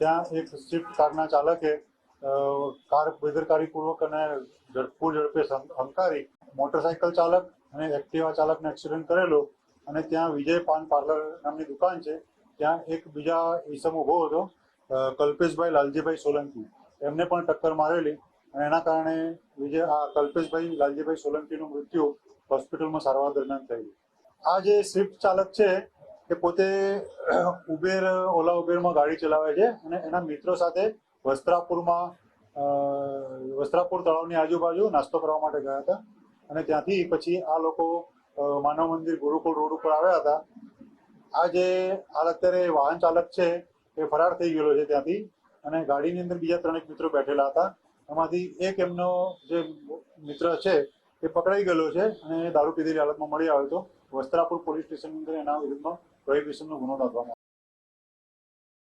ત્યાં એક સ્વિફ્ટ કારના ચાલકે કાર બેદરકારીપૂર્વક અને ઝડપૂર ઝડપે હંકારી મોટરસાયકલ ચાલક અને એક્ટિવા ચાલકને એક્સિડન્ટ કરેલો અને ત્યાં વિજય પાન પાર્લર નામની દુકાન છે. ત્યાં એક બીજા ઈસમ ઊભો હતો કલ્પેશભાઈ લાલજીભાઈ સોલંકી. એમને પણ ટક્કર મારેલી અને એના કારણે વિજય, આ કલ્પેશભાઈ લાલજીભાઈ સોલંકીનું મૃત્યુ હોસ્પિટલમાં સારવાર દરમિયાન થયેલું. આ જે સ્વિફ્ટ ચાલક છે એ પોતે ઉબેર, ઓલા ઉબેરમાં ગાડી ચલાવે છે અને એના મિત્રો સાથે વસ્ત્રાપુરમાં વસ્ત્રાપુર તળાવની આજુબાજુ નાસ્તો કરવા માટે ગયા હતા. અને ત્યાંથી પછી આ લોકો માનવ મંદિર ગુરુકુળ રોડ ઉપર આવ્યા હતા. આ જે હાલ અત્યારે વાહન ચાલક છે, એ ફરાર થઈ ગયેલો છે ત્યાંથી. અને ગાડીની અંદર બીજા ત્રણેક મિત્રો બેઠેલા હતા. એમાંથી એક એમનો જે મિત્ર છે એ પકડાઈ ગયેલો છે અને દારૂ પીધેલી હાલતમાં મળી આવ્યો હતો વસ્ત્રાપુર પોલીસ સ્ટેશન અંદર એના વિરુદ્ધમાં પ્રોહિબિશનનો ગુનો નોંધવામાં